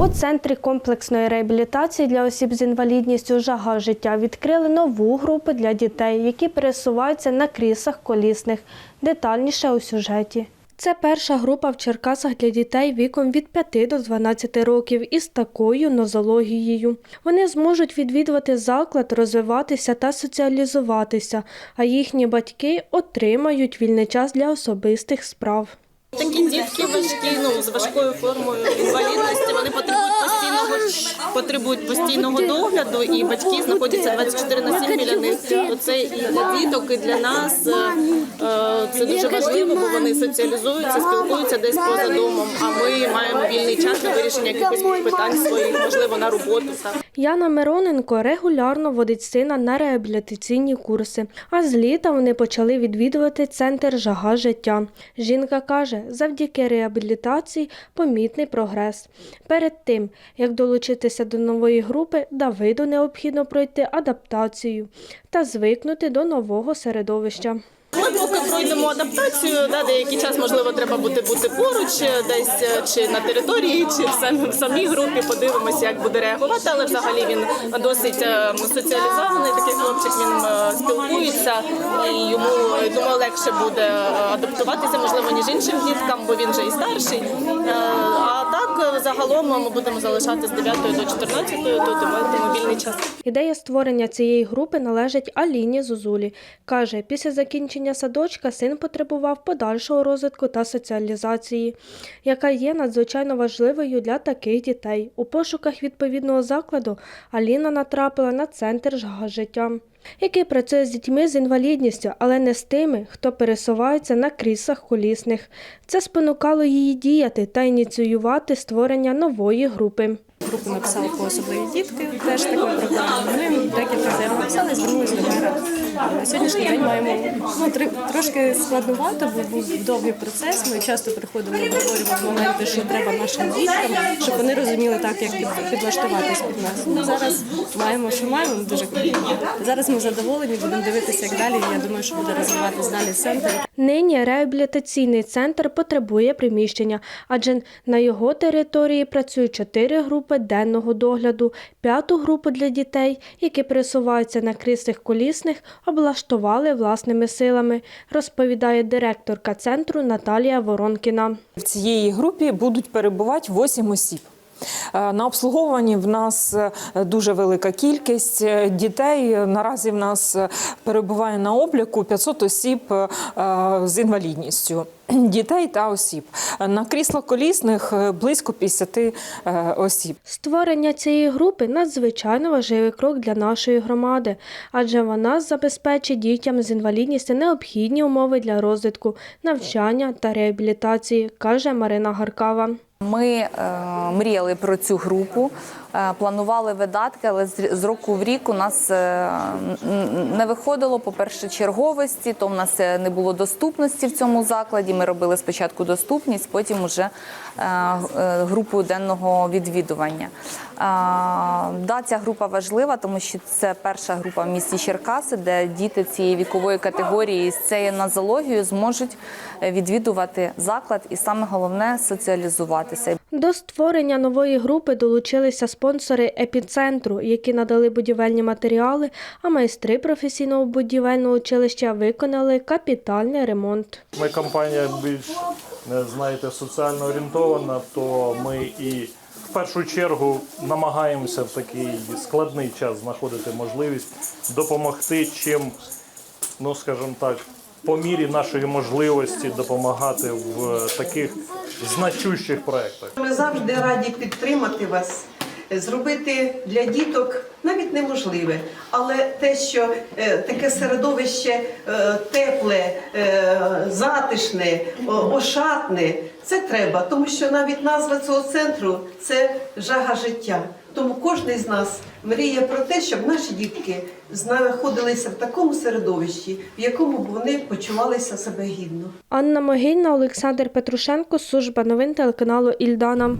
У центрі комплексної реабілітації для осіб з інвалідністю жага життя відкрили нову групу для дітей, які пересуваються на кріслах колісних. Детальніше у сюжеті. Це перша група в Черкасах для дітей віком від 5 до 12 років із такою нозологією. Вони зможуть відвідувати заклад, розвиватися та соціалізуватися, а їхні батьки отримають вільний час для особистих справ. Такі дітки важкі, ну з важкою формою інвалідності. Вони потребують постійного потребують постійного догляду, і батьки знаходяться 24 на 7 біля них. Це і для діток, і для нас е, е, це дуже важливо, бо вони соціалізуються, спілкуються десь поза домом. А ми маємо вільний час на вирішення якихось питань своїх, можливо, на роботу. Яна Мироненко регулярно водить сина на реабілітаційні курси, а з літа вони почали відвідувати центр жага життя. Жінка каже, завдяки реабілітації помітний прогрес. Перед тим, як долучитися до нової групи, Давиду необхідно пройти адаптацію та звикнути до нового середовища. Ми поки пройдемо адаптацію, да, деякий час можливо треба буде бути поруч, е, десь е, чи на території, чи в самій, в самій групі. Подивимося, як буде реагувати. Але взагалі він досить е, соціалізований. Такий спілкується і йому думаю, легше буде е, адаптуватися, можливо, ніж іншим діткам, бо він вже і старший. Е, А так е, загалом ми будемо залишати з 9 до 14 тут і матимемо вільний час. Ідея створення цієї групи належить Аліні Зозулі. Каже, після закінчення садочка син потребував подальшого розвитку та соціалізації, яка є надзвичайно важливою для таких дітей. У пошуках відповідного закладу Аліна натрапила на центр «Жага життя», який працює з дітьми з інвалідністю, але не з тими, хто пересувається на кріслах колісних. Це спонукало її діяти та ініціювати створення нової групи. групу написали по особливі дітки, теж така програма. Ми декілька написали, звернулися до. На сьогоднішній день маємо ну, тр- трошки складновато, бо був довгий процес. Ми часто приходимо обговорювати моменти, що треба нашим діткам, щоб вони розуміли так, як підлаштуватись під нас. Ну, зараз маємо, що маємо, дуже круто. Зараз ми задоволені, будемо дивитися, як далі. Я думаю, що буде розвиватись далі центр. Нині реабілітаційний центр потребує приміщення, адже на його території працюють чотири групи денного догляду, п'яту групу для дітей, які пересуваються на кріслих колісних, облаштували власними силами, розповідає директорка центру Наталія Воронкіна. В цій групі будуть перебувати 8 осіб. Е, На обслуговуванні в нас е, дуже велика кількість е, дітей. Наразі в нас перебуває на обліку 500 осіб з інвалідністю. Дітей та осіб. На кріслах колісних близько 50 е, осіб. Створення цієї групи надзвичайно важливий крок для нашої громади, адже вона забезпечить дітям з інвалідністю необхідні умови для розвитку, навчання та реабілітації, каже Марина Гаркава. Ми е, мріяли про цю групу, е, планували видатки, але з, з року в рік у нас е, не виходило, по-перше, черговості, то в нас е, не було доступності в цьому закладі. Ми робили спочатку доступність, потім уже е, е, групу денного відвідування. Да, ця група важлива, тому що це перша група в місті Черкаси, де діти цієї вікової категорії з цією нозологією зможуть відвідувати заклад і саме головне соціалізуватися. До створення нової групи долучилися спонсори епіцентру, які надали будівельні матеріали, а майстри професійного будівельного училища виконали капітальний ремонт. Ми компанія більш е, знаєте соціально орієнтована, то ми і першу чергу намагаємося в такий складний час знаходити можливість допомогти чим, ну скажімо так, по мірі нашої можливості допомагати в таких значущих проєктах. Ми завжди раді підтримати вас, зробити для діток навіть неможливе, але те, що е, таке середовище е, тепле, е, затишне, о- ошатне, це треба, тому що навіть назва цього центру це жага життя. Тому кожен з нас мріє про те, щоб наші дітки знаходилися в такому середовищі, в якому б вони почувалися себе гідно. Анна Могильна, Олександр Петрушенко, служба новин телеканалу Ільдана.